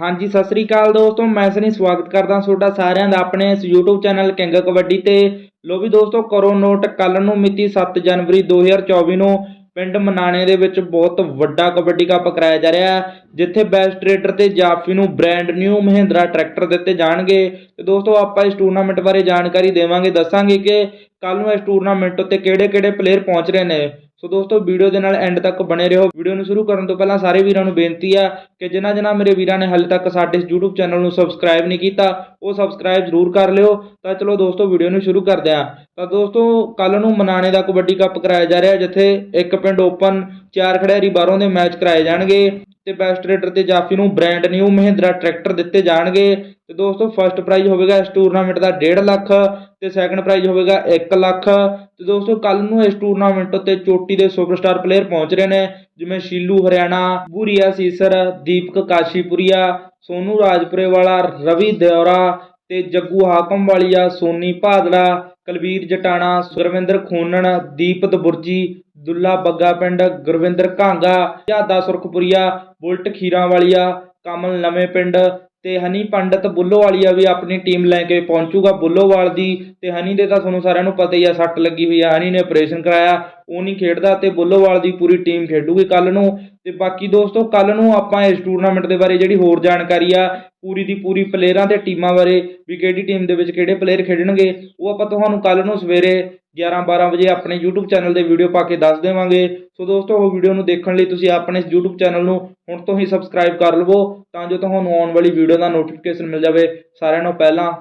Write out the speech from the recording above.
ਹਾਂਜੀ, ਸਤਿ ਸ੍ਰੀ ਅਕਾਲ ਦੋਸਤੋ, ਮੈਂ ਸਨੀ ਸਵਾਗਤ ਕਰਦਾ ਤੁਹਾਡਾ ਸਾਰਿਆਂ ਦਾ ਆਪਣੇ ਇਸ YouTube ਚੈਨਲ ਕਿੰਗ ਕਬੱਡੀ ਤੇ। ਲੋ ਵੀ ਦੋਸਤੋ ਕਰੋ ਨੋਟ ਕੱਲ ਨੂੰ ਮਿਤੀ 7 ਜਨਵਰੀ 2024 ਨੂੰ ਪਿੰਡ ਮਨਾਣੇ ਦੇ ਵਿੱਚ ਬਹੁਤ ਵੱਡਾ ਕਬੱਡੀ ਕੱਪ ਕਰਾਇਆ ਜਾ ਰਿਹਾ ਹੈ, ਜਿੱਥੇ ਬੈਸਟ ਰੇਡਰ ਤੇ ਜਾਫੀ ਨੂੰ ਬ੍ਰਾਂਡ ਨਿਊ ਮਹਿੰਦਰਾ ਟਰੈਕਟਰ ਦਿੱਤੇ ਜਾਣਗੇ। ਤੇ ਦੋਸਤੋ, ਆਪਾਂ ਇਸ ਟੂਰਨਾਮੈਂਟ ਬਾਰੇ ਜਾਣਕਾਰੀ ਦੇਵਾਂਗੇ, ਦੱਸਾਂਗੇ ਕਿ ਕੱਲ ਨੂੰ ਇਸ ਟੂਰਨਾਮੈਂਟ ਉੱਤੇ ਕਿਹੜੇ-ਕਿਹੜੇ ਪਲੇਅਰ ਪਹੁੰਚ ਰਹੇ ਨੇ। ਸੋ ਦੋਸਤੋ, ਵੀਡੀਓ ਦੇ ਨਾਲ ਐਂਡ ਤੱਕ ਬਣੇ ਰਹੋ। ਵੀਡੀਓ ਨੂੰ ਸ਼ੁਰੂ ਕਰਨ ਤੋਂ ਪਹਿਲਾਂ ਸਾਰੇ ਵੀਰਾਂ ਨੂੰ ਬੇਨਤੀ ਆ ਕਿ ਜਿਨ੍ਹਾਂ ਜਿਨ੍ਹਾਂ ਮੇਰੇ ਵੀਰਾਂ ਨੇ ਹਾਲੇ ਤੱਕ ਸਾਡੇ ਇਸ YouTube ਚੈਨਲ ਨੂੰ ਸਬਸਕ੍ਰਾਈਬ ਨਹੀਂ ਕੀਤਾ, ਉਹ ਸਬਸਕ੍ਰਾਈਬ ਜ਼ਰੂਰ ਕਰ ਲਿਓ। ਤਾਂ ਚਲੋ ਦੋਸਤੋ, ਵੀਡੀਓ ਨੂੰ ਸ਼ੁਰੂ ਕਰਦੇ ਹਾਂ। ਤਾਂ ਦੋਸਤੋ ਕੱਲ ਨੂੰ ਮਨਾਣੇ ਦਾ ਕਬੱਡੀ ਕੱਪ ਕਰਾਇਆ ਜਾ ਰਿਹਾ, ਜਿੱਥੇ ਇੱਕ ਪਿੰਡ ਓਪਨ ਚਾਰ ਖਿਡਾਰੀ ਬਾਹਰੋਂ ਦੇ ਮੈਚ ਕਰਾਏ ਜਾਣਗੇ। ਤੇ ਬੈਸਟ ਰੇਡਰ ਤੇ ਜਾਫੀ ਨੂੰ ਬ੍ਰਾਂਡ ਨਿਊ ਮਹਿੰਦਰਾ ਟਰੈਕਟਰ ਦਿੱਤੇ ਜਾਣਗੇ। ਤੇ ਦੋਸਤੋ ਫਰਸਟ ਪ੍ਰਾਈਜ਼ ਹੋਵੇਗਾ ਇਸ ਟੂਰਨਾਮੈਂਟ ਦਾ 1.5 ਲੱਖ ਤੇ ਸੈਕੰਡ ਪ੍ਰਾਈਜ਼ ਹੋਵੇਗਾ 1 ਲੱਖ। ਤੇ ਦੋਸਤੋ ਕੱਲ ਨੂੰ ਇਸ ਟੂਰਨਾਮੈਂਟ ਉੱਤੇ ਚੋਟੀ ਦੇ ਸੁਪਰਸਟਾਰ ਪਲੇਅਰ ਪਹੁੰਚ ਰਹੇ ਨੇ, ਜਿਵੇਂ ਸ਼ੀਲੂ ਹਰਿਆਣਾ, ਬੂਰੀਆ ਸੀਸਰ, ਦੀਪਕ ਕਾਸ਼ੀਪੁਰੀਆ, ਸੋਨੂ ਰਾਜਪੁਰੇ ਵਾਲਾ ਰਵੀ ਦਿਉਰਾ ਤੇ ਜੱਗੂ ਹਾਕਮ ਵਾਲੀਆ ਸੋਨੀ ਭਾਦੜਾ ਕੁਲਵੀਰ ਜਟਾਣਾ, ਸੁਰਵਿੰਦਰ ਖੋਨਣ ਦੀਪਤ ਬੁਰਜੀ, ਦੁੱਲਾ ਬੱਗਾ ਪਿੰਡ, ਗੁਰਵਿੰਦਰ ਘਾਂਗਾ ਯਾਦਾ ਸੁਰਖਪੁਰੀਆ, ਬੁਲਟ ਖੀਰਾਂ ਵਾਲੀਆ ਕਮਲ ਨਵੇਂ ਪਿੰਡ ਤੇ ਹਨੀ ਪੰਡਤ ਬੁੱਲੋਵਾਲੀਆ ਵੀ ਆਪਣੀ ਟੀਮ ਲੈ ਕੇ ਪਹੁੰਚੂਗਾ ਬੁੱਲੋਵਾਲ ਦੀ ਤੇ ਹਨੀ ਦੇ ਤਾਂ ਤੁਹਾਨੂੰ ਸਾਰਿਆਂ ਨੂੰ ਪਤਾ ਹੀ ਆ, ਸੱਟ ਲੱਗੀ ਹੋਈ ਆ, ਹਨੀ ਨੇ ਆਪਰੇਸ਼ਨ ਕਰਾਇਆ। ਉਹ ਨਹੀਂ ਖੇਡਦਾ ਤੇ ਬੁੱਲੋਵਾਲ ਦੀ ਪੂਰੀ ਟੀਮ ਖੇਡੂਗੀ ਕੱਲ ਨੂੰ। ਤੇ ਬਾਕੀ ਦੋਸਤੋ, ਕੱਲ ਨੂੰ ਆਪਾਂ ਇਸ ਟੂਰਨਾਮੈਂਟ ਦੇ ਬਾਰੇ ਜਿਹੜੀ ਹੋਰ ਜਾਣਕਾਰੀ ਆ, ਪੂਰੀ ਦੀ ਪੂਰੀ ਪਲੇਅਰਾਂ ਤੇ ਟੀਮਾਂ ਬਾਰੇ, ਵੀ ਕਿਹੜੀ ਟੀਮ ਦੇ ਵਿੱਚ ਕਿਹੜੇ ਪਲੇਅਰ ਖੇਡਣਗੇ, ਉਹ ਆਪਾਂ ਤੁਹਾਨੂੰ ਕੱਲ ਨੂੰ ਸਵੇਰੇ 11 12 ਵਜੇ ਆਪਣੇ YouTube ਚੈਨਲ ਦੇ ਵੀਡੀਓ ਪਾ ਕੇ ਦੱਸ ਦੇਵਾਂਗੇ। ਸੋ ਦੋਸਤੋ, ਉਹ ਵੀਡੀਓ ਨੂੰ ਦੇਖਣ ਲਈ ਤੁਸੀਂ ਆਪਣੇ ਇਸ YouTube ਚੈਨਲ ਨੂੰ ਹੁਣ ਤੋਂ ਹੀ ਸਬਸਕ੍ਰਾਈਬ ਕਰ ਲਵੋ, ਤਾਂ ਜੋ ਤੁਹਾਨੂੰ ਆਉਣ ਵਾਲੀ ਵੀਡੀਓ ਦਾ ਨੋਟੀਫਿਕੇਸ਼ਨ ਮਿਲ ਜਾਵੇ। ਸਾਰਿਆਂ ਨੂੰ ਪਹਿਲਾਂ